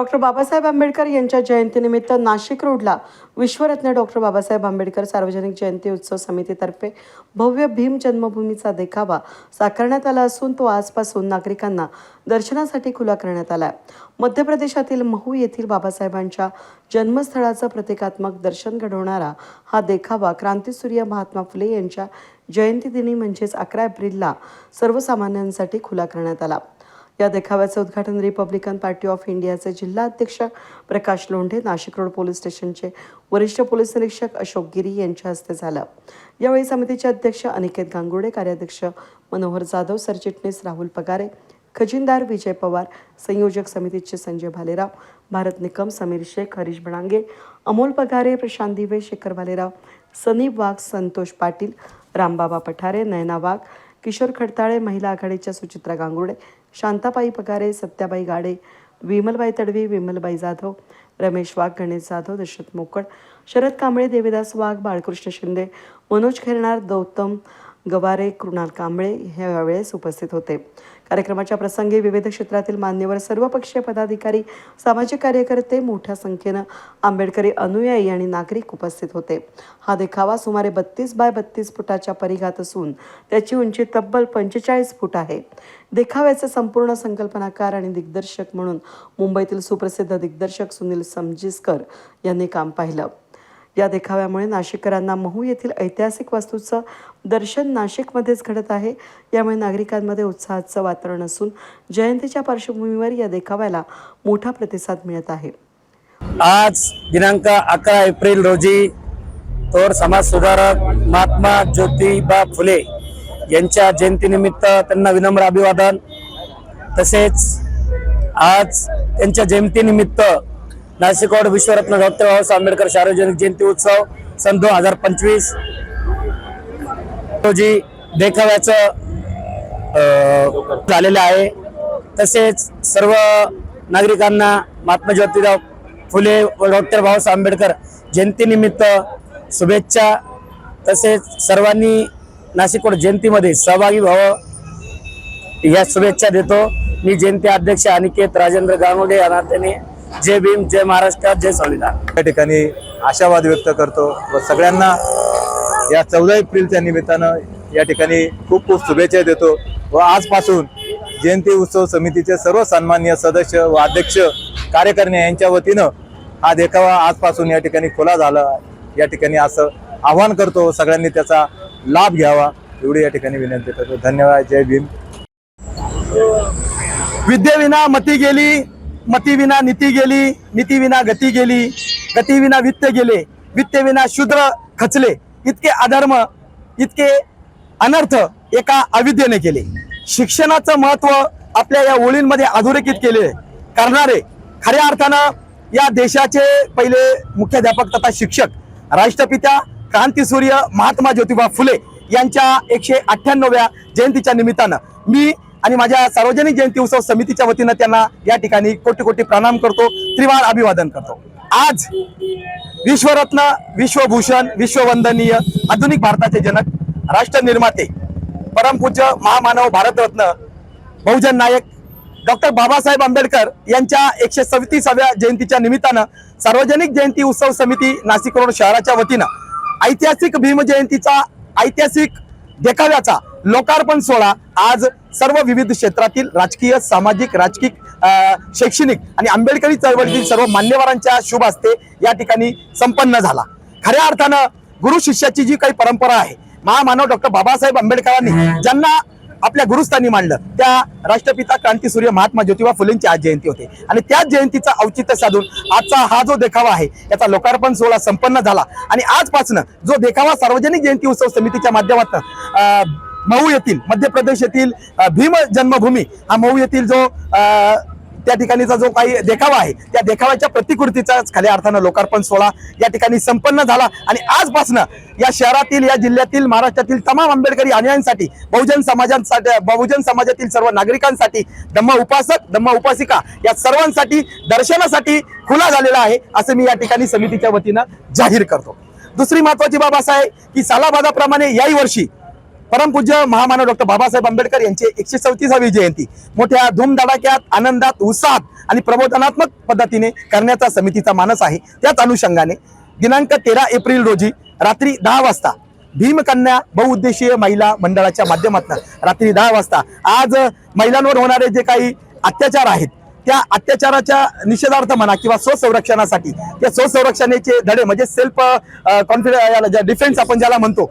Doctor Babasaheb Ambedkar यांच्या जयंतीनिमित्त नाशिक रोडला विश्वरत्न डॉक्टर बाबासाहेब आंबेडकर सार्वजनिक जयंती उत्सव समितीतर्फे भव्य भीम जन्मभूमीचा देखावा साकारण्यात आला असून तो आजपासून नागरिकांना दर्शनासाठी खुला करण्यात आला आहे मध्य प्रदेशातील महू येथील बाबासाहेबांच्या जन्मस्थळाचं प्रतिकात्मक दर्शन घडवणारा हा देखावा क्रांतीसूर्य महात्मा फुले यांच्या जयंतीदिनी म्हणजेच अकरा एप्रिलला सर्वसामान्यांसाठी खुला करण्यात आला. या देखाव्याचं उद्घाटन रिपब्लिकन पार्टी ऑफ इंडियाचे जिल्हाध्यक्ष प्रकाश लोंढे नाशिक रोड पोलीस स्टेशनचे वरिष्ठ पोलीस निरीक्षक अशोक गिरी यांच्या हस्ते झालं. यावेळी समितीचे अध्यक्ष अनिकेत गांगुडे कार्याध्यक्ष मनोहर जाधव सरचिटणीस राहुल पगारे खजिनदार विजय पवार संयोजक समितीचे संजय भालेराव भारत निकम समीर शेख हरीश बणांगे अमोल पगारे प्रशांत दिवे शेखर भालेराव सनीप वाघ संतोष पाटील रामबाबा पठारे नयना वाघ किशोर खडताळे महिला आघाडीच्या सुचित्रा गांगुडे शांताबाई पगारे सत्याबाई गाडे विमलबाई तडवी विमलबाई जाधव रमेश वाघ गणेश जाधव दशरथ मोकड शरद कांबळे देवीदास वाघ बाळकृष्ण शिंदे मनोज खेरणार गौतम गवारे कृणाल कांबळे हे यावेळेस उपस्थित होते. कार्यक्रमाच्या प्रसंगी विविध क्षेत्रातील मान्यवर सर्वपक्षीय पदाधिकारी सामाजिक कार्यकर्ते मोठ्या संख्येनं आंबेडकरी अनुयायी आणि नागरिक उपस्थित होते. हा देखावा सुमारे बत्तीस बाय बत्तीस फुटाच्या परिघात असून त्याची उंची तब्बल पंचेचाळीस फूट आहे. देखाव्याचे संपूर्ण संकल्पनाकार आणि दिग्दर्शक म्हणून मुंबईतील सुप्रसिद्ध दिग्दर्शक सुनील समजिस्कर यांनी काम पाहिलं. या देखाव्यामुळे नाशिककरांना महू येथील ऐतिहासिक वास्तूचं दर्शन नाशिकमध्येच घडत आहे. यामुळे नागरिकांमध्ये उत्साहाचं वातावरण असून जयंतीच्या पार्श्वभूमीवर या देखाव्याला मोठा प्रतिसाद मिळत आहे. आज दिनांक अकरा एप्रिल रोजी थोर समाज सुधारक महात्मा ज्योतिबा फुले यांच्या जयंतीनिमित्त त्यांना विनम्र अभिवादन. तसेच आज त्यांच्या जयंतीनिमित्त नाशिक विश्वरत्न डॉक्टर बाबासाहेब आंबेडकर सार्वजनिक जयंती उत्सव सन दोन हजार पंचवीस. रोजी देखाव्याचं झालेलं आहे. तसेच सर्व नागरिकांना महात्मा ज्योतिराव फुले व डॉक्टर बाबासाहेब आंबेडकर जयंतीनिमित्त शुभेच्छा. तसेच सर्वांनी नाशिकवाड जयंतीमध्ये सहभागी व्हावं या शुभेच्छा देतो. मी जयंती अध्यक्ष अनिकेत राजेंद्र गांगोडे या नात्याने जय भीम जय महाराष्ट्र जय संविधान या ठिकाणी आशावाद व्यक्त करतो व सगळ्यांना या चौदा एप्रिलच्या निमित्तानं या ठिकाणी खूप खूप शुभेच्छा देतो व आजपासून जयंती उत्सव समितीचे सर्व सन्मान्य सदस्य व अध्यक्ष कार्यकारिणी यांच्या वतीनं हा देखावा आजपासून या ठिकाणी खुला झाला या ठिकाणी असं आवाहन करतो सगळ्यांनी त्याचा लाभ घ्यावा एवढी या ठिकाणी विनंती करतो. धन्यवाद जय भीम. विद्येविना मती गेली मतीविना नीती गेली नीतीविना गती गेली गतीविना वित्त गेले वित्तविना शूद्र खचले. इतके अधर्म इतके अनर्थ एका अविद्येने केले. शिक्षणाचं महत्त्व आपल्या या ओळींमध्ये अधोरेखित केले करणारे. खऱ्या अर्थानं या देशाचे पहिले मुख्याध्यापक तथा शिक्षक राष्ट्रपित्या क्रांतीसूर्य महात्मा ज्योतिबा फुले यांच्या एकशे अठ्ठ्याण्णव्या जयंतीच्या निमित्तानं मी आणि माझ्या सार्वजनिक जयंती उत्सव समितीच्या वतीनं त्यांना या ठिकाणी कोटी कोटी प्रणाम करतो त्रिवार अभिवादन करतो. आज विश्वरत्न विश्वभूषण विश्ववंदनीय आधुनिक भारताचे जनक राष्ट्र निर्माते परमपूज्य महामानव भारतरत्न बहुजन नायक डॉक्टर बाबासाहेब आंबेडकर यांच्या एकशे सव्वीसाव्या जयंतीच्या निमित्तानं सार्वजनिक जयंती उत्सव समिती नाशिक रोड शहराच्या वतीनं ऐतिहासिक भीम जयंतीचा ऐतिहासिक देखाव्याचा लोकार्पण सोहळा आज सर्व विविध क्षेत्रातील राजकीय सामाजिक राजकीय शैक्षणिक आणि आंबेडकरी चळवळीतील सर्व मान्यवरांच्या शुभ हस्ते या ठिकाणी संपन्न झाला. खऱ्या अर्थानं गुरु शिष्याची जी काही परंपरा आहे महामानव डॉक्टर बाबासाहेब आंबेडकरांनी ज्यांना आपल्या गुरुस्थानी मांडलं त्या राष्ट्रपिता क्रांतीसूर्य महात्मा ज्योतिबा फुलेंची आज जयंती होते. आणि त्याच जयंतीचा औचित्य साधून आजचा हा जो देखावा आहे याचा लोकार्पण सोहळा संपन्न झाला. आणि आजपासून जो देखावा सार्वजनिक जयंती उत्सव समितीच्या माध्यमातून मऊ येथील मध्य प्रदेश येथील भीम जन्मभूमी. हा मऊ येथील जो त्या ठिकाणीचा जो काही देखावा आहे त्या देखाव्याच्या प्रतिकृतीचा खऱ्या अर्थानं लोकार्पण सोहळा या ठिकाणी संपन्न झाला. आणि आजपासून या शहरातील या जिल्ह्यातील महाराष्ट्रातील तमाम आंबेडकरी अनुयायांसाठी बहुजन समाजांसाठी बहुजन समाजातील सर्व नागरिकांसाठी धम्म उपासक धम्म उपासिका या सर्वांसाठी दर्शनासाठी खुला झालेला आहे असं मी या ठिकाणी समितीच्या वतीनं जाहीर करतो. दुसरी महत्वाची बाब असं आहे की सालाबादाप्रमाणे याही वर्षी परमपूज्य महामानव डॉक्टर बाबासाहेब आंबेडकर यांची एकशे चौतीसावी जयंती. मोठ्या धूमधडाक्यात आनंदात उत्साहात आणि प्रबोधनात्मक पद्धतीने करण्याचा समितीचा मानस आहे. त्याच अनुषंगाने दिनांक तेरा एप्रिल रोजी रात्री दहा वाजता भीमकन्या बहुउद्देशीय महिला मंडळाच्या माध्यमातून रात्री दहा वाजता आज महिलांवर होणारे जे काही अत्याचार आहेत त्या अत्याचाराच्या निषेधार्थ म्हणा किंवा स्वसंरक्षणासाठी त्या स्वसंरक्षणाचे धडे म्हणजे सेल्फ कॉन्फिडन्स डिफेन्स आपण ज्याला म्हणतो